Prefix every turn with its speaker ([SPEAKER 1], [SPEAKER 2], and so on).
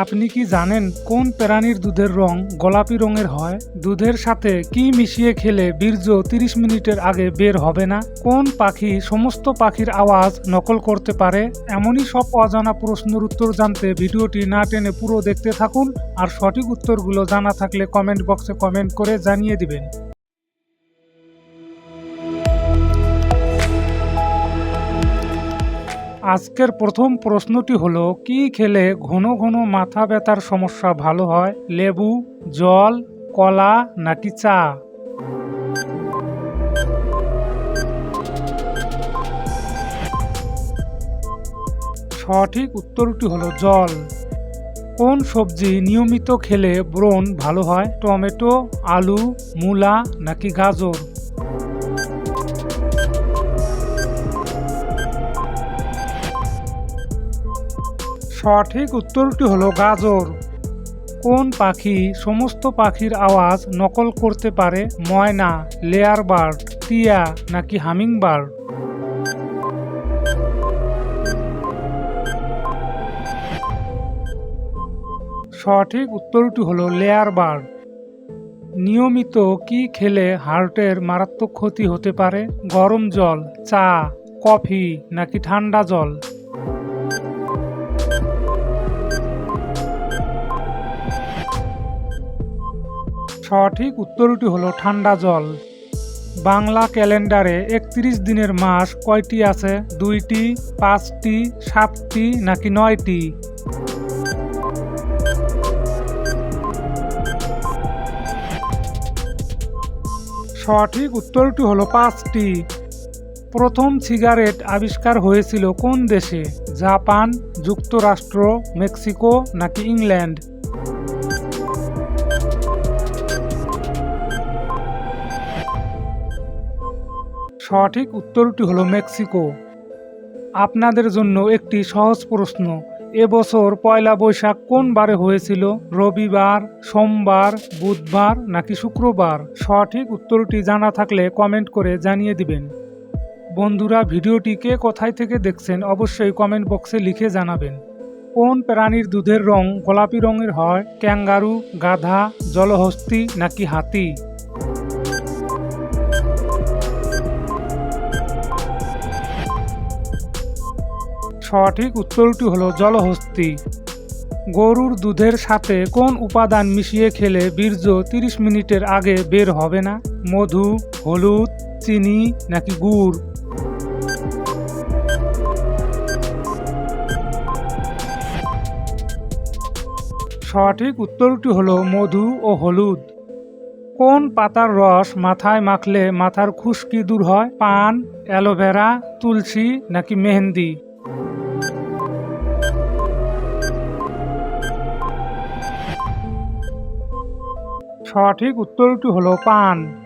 [SPEAKER 1] আপনি কি জানেন কোন প্রাণীর দুধের রং গোলাপি রঙের হয়? দুধের সাথে কি মিশিয়ে খেলে বীর্য তিরিশ মিনিটের আগে বের হবে না? কোন পাখি সমস্ত পাখির আওয়াজ নকল করতে পারে? এমনই সব অজানা প্রশ্নের উত্তর জানতে ভিডিওটি না টেনে পুরো দেখতে থাকুন, আর সঠিক উত্তরগুলো জানা থাকলে কমেন্ট বক্সে কমেন্ট করে জানিয়ে দিবেন। আজকের প্রথম প্রশ্নটি হলো, কি খেলে ঘন ঘন মাথা ব্যথার সমস্যা ভালো হয়? লেবু, জল, কলা নাকি চা? সঠিক উত্তরটি হলো জল। কোন সবজি নিয়মিত খেলে ব্রণ ভালো হয়? টমেটো, আলু, মূলা নাকি গাজর? সঠিক উত্তরটি হলো গাজর। কোন পাখি সমস্ত পাখির আওয়াজ নকল করতে পারে? ময়না, লেয়ার বার্ড, টিয়া নাকি হামিং বার্ড? সঠিক উত্তরটি হলো লেয়ার বার্ড। নিয়মিত কি খেলে হার্টের মারাত্মক ক্ষতি হতে পারে? গরম জল, চা, কফি নাকি ঠান্ডা জল? সঠিক উত্তরটি হলো ঠান্ডা জল। বাংলা ক্যালেন্ডারে একত্রিশ দিনের মাস কয়টি আছে? দুইটি, পাঁচটি, সাতটি, নাকি নয়টি? সঠিক উত্তরটি হলো পাঁচটি। প্রথম সিগারেট আবিষ্কার হয়েছিল কোন দেশে? জাপান, যুক্তরাষ্ট্র, মেক্সিকো, নাকি ইংল্যান্ড? সঠিক উত্তরটি হলো মেক্সিকো। আপনাদের জন্য একটি সহজ প্রশ্ন এবছর পয়লা বৈশাখ কোন বারে হয়েছিল? রবিবার, সোমবার, বুধবার নাকি শুক্রবার? সঠিক উত্তরটি জানা থাকলে কমেন্ট করে জানিয়ে দিবেন। বন্ধুরা, ভিডিওটি কে কোথায় থেকে দেখছেন অবশ্যই কমেন্ট বক্সে লিখে জানাবেন। কোন প্রাণীর দুধের রং গোলাপি রঙের হয়? ক্যাঙ্গারু, গাধা, জলহস্তি নাকি হাতি? সঠিক উত্তরটি হলো জলহস্তি। গরুর দুধের সাথে কোন উপাদান মিশিয়ে খেলে বীর্য তিরিশ মিনিটের আগে বের হবে না? মধু, হলুদ, চিনি নাকি গুড়? সঠিক উত্তরটি হলো মধু ও হলুদ। কোন পাতার রস মাথায় মাখলে মাথার খুশকি দূর হয়? পান, অ্যালোভেরা, তুলসী নাকি মেহেন্দি? সঠিক উত্তরটি হলো পান।